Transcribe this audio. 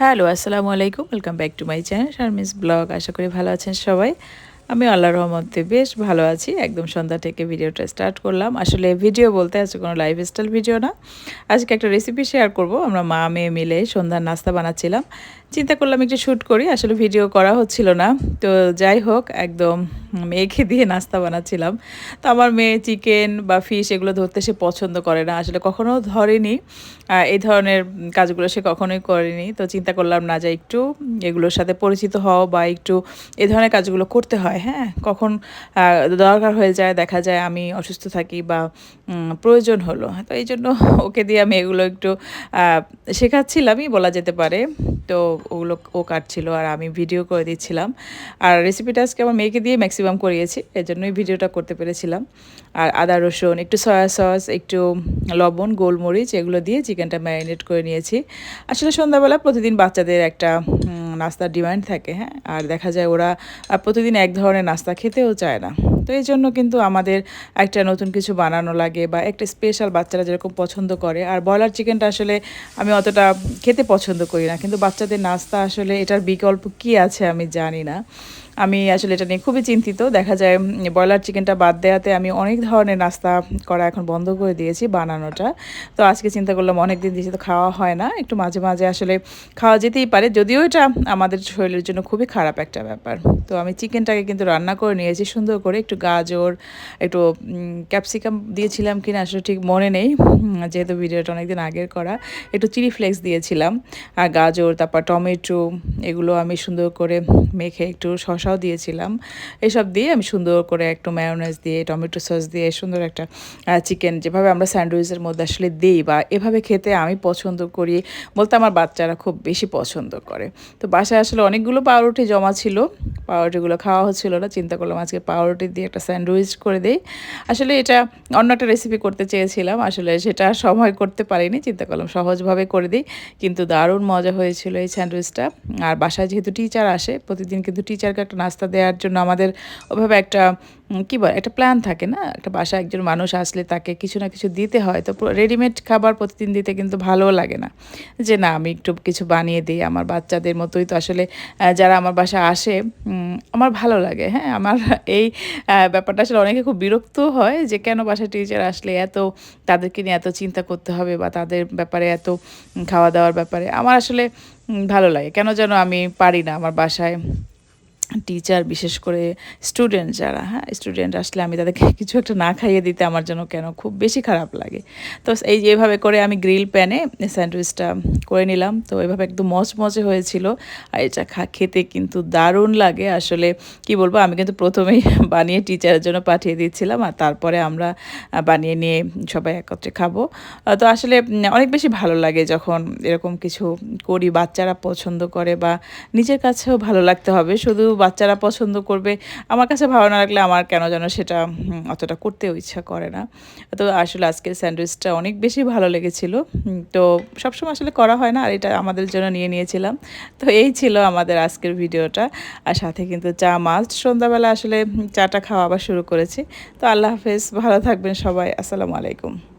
Hello, আসসালামু আলাইকুম। Welcome back to my channel Sharmi's vlog আশা করি ভালো আছেন সবাই। আমি আল্লাহর রহমতে বেশ ভালো আছি। একদম সন্ধ্যা থেকে ভিডিওটা স্টার্ট করলাম। আসলে ভিডিও বলতে আছে কোনো লাইফ স্টাইল ভিডিও না। আজকে একটা রেসিপি শেয়ার করব। আমরা মা মেয়ে মিলে সন্ধ্যার নাস্তা বানাচ্ছিলাম। চিন্তা করলাম একটু শ্যুট করি, আসলে ভিডিও করা হচ্ছিল না। তো যাই হোক, একদম মেয়েকে দিয়ে নাস্তা বানাচ্ছিলাম। তো আমার মেয়ে চিকেন বা ফিশ এগুলো ধরতে সে পছন্দ করে না, আসলে কখনো ধরেনি। এই ধরনের কাজগুলো সে কখনোই করেনি। তো চিন্তা করলাম না যে একটু এগুলোর সাথে পরিচিত হও বা একটু এ ধরনের কাজগুলো করতে হয় হ্যাঁ? কখন দরকার হয়ে যায়, দেখা যায় আমি অসুস্থ থাকি বা প্রয়োজন হলো। তো এই জন্য ওকে দিয়ে আমি এগুলো একটু শেখাচ্ছিলামই, বলা যেতে পারে। তো ওগুলো ও কাটছিল আর আমি ভিডিও করে দিচ্ছিলাম। আর রেসিপিটা আজকে আমার মেয়েকে দিয়ে ম্যাক্সিমাম করিয়েছি এর জন্যই ভিডিওটা করতে পেরেছিলাম। আর আদা, রসুন, একটু সয়া সস একটু লবণ, গোলমরিচ, এগুলো দিয়ে চিকেনটা ম্যারিনেট করে নিয়েছি। আসলে সন্ধ্যাবেলা প্রতিদিন বাচ্চাদের একটা নাস্তার ডিমান্ড থাকে হ্যাঁ? আর দেখা যায় ওরা প্রতিদিন এক ধরনের নাস্তা খেতেও চায় না। তো এই জন্য কিন্তু আমাদের একটা নতুন কিছু বানানো লাগে বা একটা স্পেশাল বাচ্চারা যেরকম পছন্দ করে। আর ব্রয়লার চিকেনটা আসলে আমি অতটা খেতে পছন্দ করি না। কিন্তু বাচ্চাদের নাস্তা আসলে এটার বিকল্প কি আছে আমি জানি না। আমি আসলে এটা নিয়ে খুবই চিন্তিত। দেখা যায় ব্রয়লার চিকেনটা বাদ দেওয়াতে আমি অনেক ধরনের নাস্তা করা এখন বন্ধ করে দিয়েছি বানানোটা। তো আজকে চিন্তা করলাম অনেক দিন তো খাওয়া হয় না। একটু মাঝে মাঝে আসলে খাওয়া যেতেই পারে। যদিও এটা আমাদের শরীরের জন্য খুবই খারাপ একটা ব্যাপার। তো আমি চিকেনটাকে কিন্তু রান্না করে নিয়েছি সুন্দর করে একটু গাজর, একটু ক্যাপসিকাম দিয়েছিলাম কিনা আসলে ঠিক মনে নেই, যেহেতু ভিডিওটা অনেকদিন আগের করা। একটু চিলি ফ্লেক্স দিয়েছিলাম, আর গাজর, তারপর টমেটো, এগুলো আমি সুন্দর করে মেখে একটু শস শসাও দিয়েছিলাম। এসব দিয়ে আমি সুন্দর করে একটু ম্যায়োনাইজ দিয়ে, টমেটো সস দিয়ে সুন্দর একটা চিকেন যেভাবে আমরা স্যান্ডউইচের মধ্যে আসলে দিই বা এভাবে খেতে আমি পছন্দ করি বলতে আমার বাচ্চারা খুব বেশি পছন্দ করে। তো বাসায় আসলে অনেকগুলো পাউরুটি জমা ছিল, পাউরুটিগুলো খাওয়া হচ্ছিল না, চিন্তা করলাম আজকে পাউরুটি দিয়ে একটা স্যান্ডউইচ করে দিই। আসলে এটা অন্য একটা রেসিপি করতে চেয়েছিলাম, আসলে সেটা সময় করতে পারিনি, চিন্তা করলাম সহজভাবে করে দিই, কিন্তু দারুণ মজা হয়েছিল এই স্যান্ডউইচটা। আর বাসায় যেহেতু টিচার আসে, প্রতিদিন কিন্তু টিচারকে একটা নাস্তা দেওয়ার জন্য আমাদের ওভাবে একটা কী বল, একটা প্ল্যান থাকে না? একটা বাসা একজন মানুষ আসলে তাকে কিছু না কিছু দিতে হয়, তো রেডিমেড খাবার প্রতিদিন দিতে কিন্তু ভালোও লাগে না। যে না, আমি একটু কিছু বানিয়ে দিই, আমার বাচ্চাদের মতোই তো আসলে যারা আমার বাসা আসে আমার ভালো লাগে। হ্যাঁ আমার এই ব্যাপারটা আসলে অনেকে খুব বিরক্ত হয় যে কেন বাসায় টিচার আসলে এত, তাদেরকে নিয়ে এত চিন্তা করতে হবে বা তাদের ব্যাপারে এত খাওয়া দাওয়ার ব্যাপারে। আমার আসলে ভালো লাগে। কেন যেন আমি পারি না আমার বাসায় টিচার বিশেষ করে স্টুডেন্ট যারা হ্যাঁ স্টুডেন্ট আসলে আমি তাদেরকে কিছু একটা না খাইয়ে দিতে আমার জন্য কেন খুব বেশি খারাপ লাগে। তো এই যে এভাবে করে আমি গ্রিল প্যানে স্যান্ডউইচটা করে নিলাম। তো এভাবে একদম মচমচে হয়েছিল। আর এটা খা, খেতে কিন্তু দারুণ লাগে। আসলে কি বলব, আমি কিন্তু প্রথমেই বানিয়ে টিচারের জন্য পাঠিয়ে দিচ্ছিলাম। আর তারপরে আমরা বানিয়ে নিয়ে সবাই একত্রে খাব। তো আসলে অনেক বেশি ভালো লাগে যখন এরকম কিছু করি। বাচ্চারা পছন্দ করে বা নিজের কাছেও ভালো লাগতে হবে। শুধু বাচ্চারা পছন্দ করবে। আমার কাছে ভালো না লাগলে আমার কেন যেন সেটা অতটা করতেও ইচ্ছা করে না। তো আসলে আজকের স্যান্ডউইচটা অনেক বেশি ভালো লেগেছিলো। তো সবসময় আসলে করা হয় না, আর এটা আমাদের জন্য নিয়ে নিয়েছিলাম। তো এই ছিল আমাদের আজকের ভিডিওটা। আর সাথে কিন্তু চা মাছ সন্ধ্যাবেলা আসলে চাটা খাওয়া আবার শুরু করেছি। তো আল্লাহ হাফেজ, ভালো থাকবেন সবাই। আসসালামু আলাইকুম।